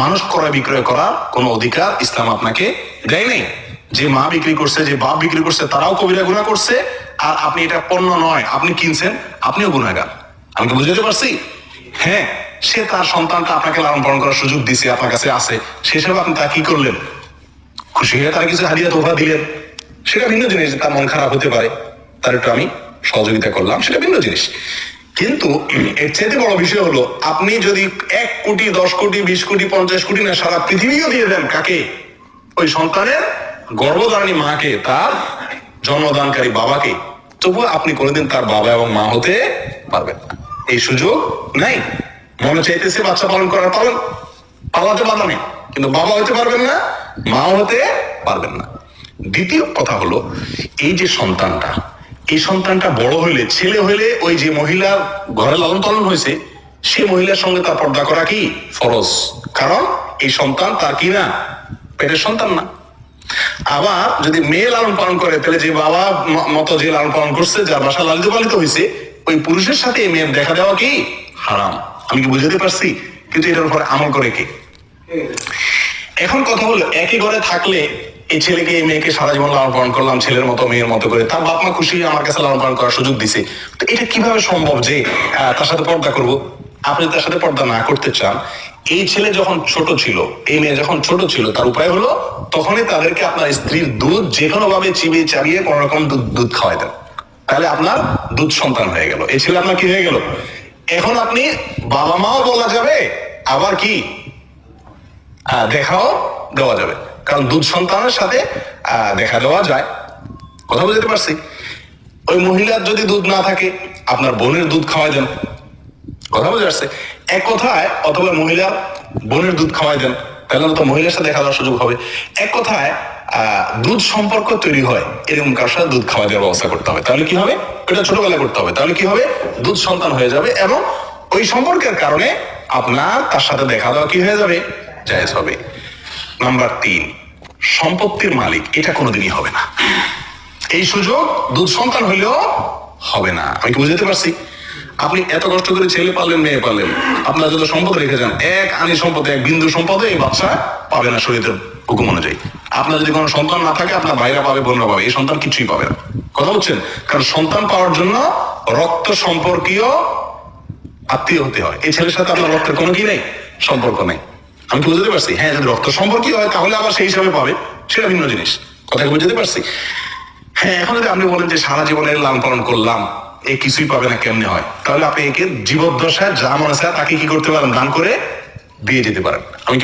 মানুষ ক্রয় বিক্রয় করার কোনো অধিকার ইসলাম আপনাকে দেয় নেই। যে মা বিক্রি করছে, যে বাপ বিক্রি করছে, তারাও কবিরা গুণা করছে, আর আপনি এটা পণ্য নয়, আপনি কিনছেন, আপনিও গুণাগার আমি কি বুঝতে পারছি? হ্যাঁ সে তার সন্তানটা আপনাকে লালন পালন করার সুযোগ দিছে, আপনার কাছে আছে। সে হিসাবে আপনি তা কি করলেন? খুশি হয়ে তার কিছু হাদিয়া তোফা দিলেন। সেটা ভিন্ন জিনিস, তার মন খারাপ হতে পারে। তার একটু আমি সহযোগিতা করলাম, সেটা ভিন্ন জিনিস। কিন্তু এর চাইতে বড় বিষয় হলো, আপনি যদি এক কোটি, দশ কোটি, বিশ কোটি, পঞ্চাশ কোটি না, সারা পৃথিবীও দিয়ে দেন কাকে? ওই সন্তানের গর্ভধারণী মাকে, তার জন্মদানকারী বাবাকে। তবুও আপনি কোনোদিন তার বাবা এবং মা হতে পারবেন না। এই সুযোগ নাই। মনে চাইতেছে বাচ্চা পালন করার পালন। পালাতে বাধা নেই কিন্তু বাবা হতে পারবেন না, মাও হতে পারবেন না। দ্বিতীয় কথা হলো, এই যে সন্তানটা, এই সন্তানটা বড় হইলে, ছেলে হইলে ওই যে মহিলার ঘরে লালন পালন হয়েছে সে মহিলার সঙ্গে তার পর্দা করা কি? ফরজ। কারণ এই সন্তান তার কি না? পেটের সন্তান না। আবার যদি মেয়ে লালন পালন করে তাহলে যে বাবা মতো যে লালন পালন করছে যার বাসা লালিত পালিত হয়েছে ওই পুরুষের সাথে এই মেয়ের দেখা দেওয়া কি? হারাম। আমি কি বুঝাতে পারছি? কিন্তু এটার উপর আমল করে কে? এখন কথা হলো একই ঘরে থাকলে এই ছেলেকে এই মেয়েকে সারা জীবন লালন পালন করলাম ছেলের মতো মেয়ের মতো করে। তার বাপ মা খুশি আমার কাছে লালন পালন করার সুযোগ দিছে। তো এটা কীভাবে সম্ভব যে তার সাথে পর্দা করব? আপনি তার সাথে পর্দা না করতে চান, এই ছেলে যখন ছোট ছিল, এই মেয়ে যখন ছোট ছিল, তার উপায় হলো তখনই তাদেরকে আপনার স্ত্রীর দুধ যে কোনো ভাবে চিবিয়ে চাবিয়ে কোন রকম দুধ দুধ খাওয়াই দেন। তাহলে আপনার দুধ সন্তান হয়ে গেল। এই ছেলে আপনার কি হয়ে গেল? এখন আপনি বাবা মাও বলা যাবে, আবার কি? দেখাও দেওয়া যাবে। কারণ দুধ সন্তানের সাথে দেখা দেওয়া যায়। কথা বুঝতে পারছি? ওই মহিলার যদি দুধ না থাকে, আপনার বোনের দুধ খাওয়াই দেন। কথা বুঝতে পারছে? এক কথায় অথবা মহিলার বোনের দুধ খাওয়াই দেন, তাহলে তো মহিলার সাথে দেখা দেওয়ার সুযোগ হবে। এক কথায় দুধ সম্পর্ক তৈরি হয়, এরকম কারোর সাথে দুধ খাওয়া দেওয়ার ব্যবস্থা করতে হবে। তাহলে কি হবে? এটা ছোটবেলায় করতে হবে। তাহলে কি হবে? দুধ সন্তান হয়ে যাবে এবং ওই সম্পর্কের কারণে আপনার তার সাথে দেখা দেওয়া কি হয়ে যাবে? জায়েজ হবে। নাম্বার তিন, সম্পত্তির মালিক, এটা কোনোদিনই হবে না। এই সুযোগ দুধ সন্তান হইলেও হবে না। আমি কি বুঝতে পারছি? আপনি এত কষ্ট করে ছেলে পারলেন মেয়ে পারলেন আপনার যত সম্পদ রেখে যান, এক আনি সম্পদ, এক বিন্দু সম্পদে এই বাচ্চা পাবে না শরীরের হুকুম অনুযায়ী। আপনার যদি কোনো সন্তান না থাকে, আপনার ভাইরা পাবে, বোনরা পাবে, এই সন্তান কিছুই পাবে না। কথা বলছেন? কারণ সন্তান পাওয়ার জন্য রক্ত সম্পর্কীয় আত্মীয় হতে হয়। এই ছেলের সাথে আপনার রক্তের কোনো কি নেই? সম্পর্ক নেই। আমি কি বুঝতে পারছি? হ্যাঁ যদি রক্ত সম্পর্কীয় হয়, তাহলে আবার সেই হিসাবে পাবে। সেটা ভিন্ন জিনিস। কথা বুঝতে পারছি? হ্যাঁ এখন যদি আপনি বলেন যে সারা জীবনে লালন পালন করলাম এ কিছুই পাবে না কেমনি হয়? তাহলে আপনি একে জীবদ্দশায় যা মনে চায় তাকে কি করতে পারেন? দান করে দিয়ে যেতে পারেন।